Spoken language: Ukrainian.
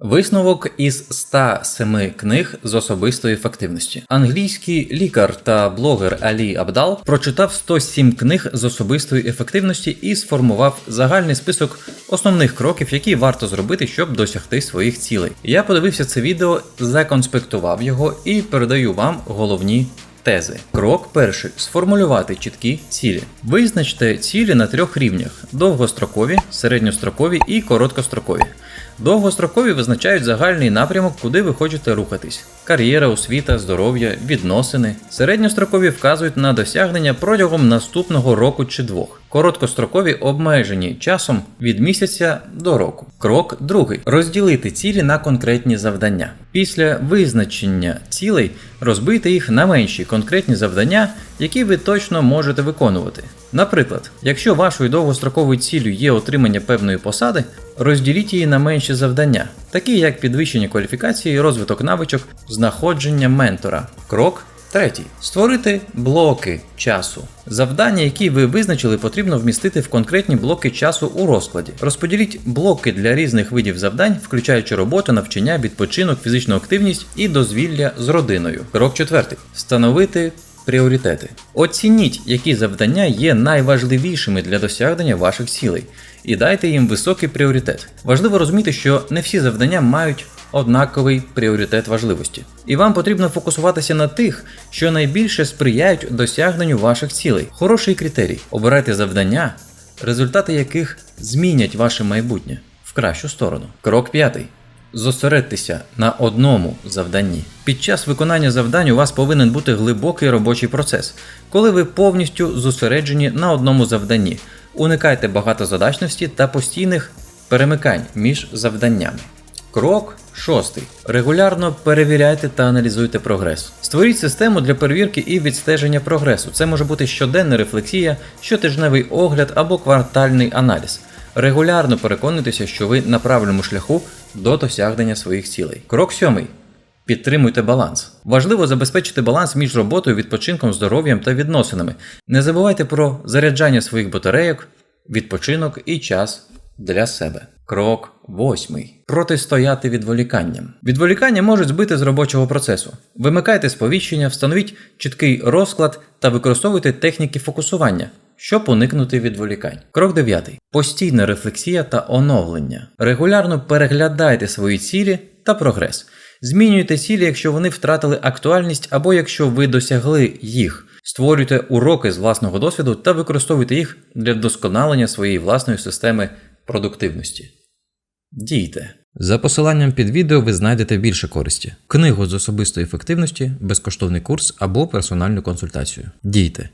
Висновок із 107 книг з особистої ефективності. Англійський лікар та блогер Алі Абдал прочитав 107 книг з особистої ефективності і сформував загальний список основних кроків, які варто зробити, щоб досягти своїх цілей. Я подивився це відео, законспектував його і передаю вам головні Тези. Крок перший сформулювати чіткі цілі. Визначте цілі на трьох рівнях: довгострокові, середньострокові і короткострокові. Довгострокові визначають загальний напрямок, куди ви хочете рухатись: кар'єра, освіта, здоров'я, відносини. Середньострокові вказують на досягнення протягом наступного року чи двох. Короткострокові обмежені часом від місяця до року. Крок другий розділити цілі на конкретні завдання. Після визначення цілей розбийте їх на менші конкретні завдання, які ви точно можете виконувати. Наприклад, якщо вашою довгостроковою ціллю є отримання певної посади, розділіть її на менші завдання, такі як підвищення кваліфікації, розвиток навичок, знаходження ментора. Крок Третій. Створити блоки часу. Завдання, які ви визначили, потрібно вмістити в конкретні блоки часу у розкладі. Розподіліть блоки для різних видів завдань, включаючи роботу, навчання, відпочинок, фізичну активність і дозвілля з родиною. Крок четвертий. Встановити пріоритети. Оцініть, які завдання є найважливішими для досягнення ваших цілей, і дайте їм високий пріоритет. Важливо розуміти, що не всі завдання мають однаковий пріоритет важливості. І вам потрібно фокусуватися на тих, що найбільше сприяють досягненню ваших цілей. Хороший критерій. Обирайте завдання, результати яких змінять ваше майбутнє в кращу сторону. Крок п'ятий. Зосередьтеся на одному завданні. Під час виконання завдань у вас повинен бути глибокий робочий процес, коли ви повністю зосереджені на одному завданні. Уникайте багатозадачності та постійних перемикань між завданнями. Крок шостий. Регулярно перевіряйте та аналізуйте прогрес. Створіть систему для перевірки і відстеження прогресу. Це може бути щоденна рефлексія, щотижневий огляд або квартальний аналіз. Регулярно переконуйтеся, що ви на правильному шляху до досягнення своїх цілей. Крок сьомий. Підтримуйте баланс. Важливо забезпечити баланс між роботою, відпочинком, здоров'ям та відносинами. Не забувайте про заряджання своїх батарейок, відпочинок і час для себе. Крок восьмий. Протистояти відволіканням. Відволікання можуть збити з робочого процесу. Вимикайте сповіщення, встановіть чіткий розклад та використовуйте техніки фокусування, щоб уникнути відволікань. Крок 9. Постійна рефлексія та оновлення. Регулярно переглядайте свої цілі та прогрес. Змінюйте цілі, якщо вони втратили актуальність або якщо ви досягли їх. Створюйте уроки з власного досвіду та використовуйте їх для вдосконалення своєї власної системи продуктивності. Дійте. За посиланням під відео ви знайдете більше користі: книгу з особистої ефективності, безкоштовний курс або персональну консультацію. Дійте.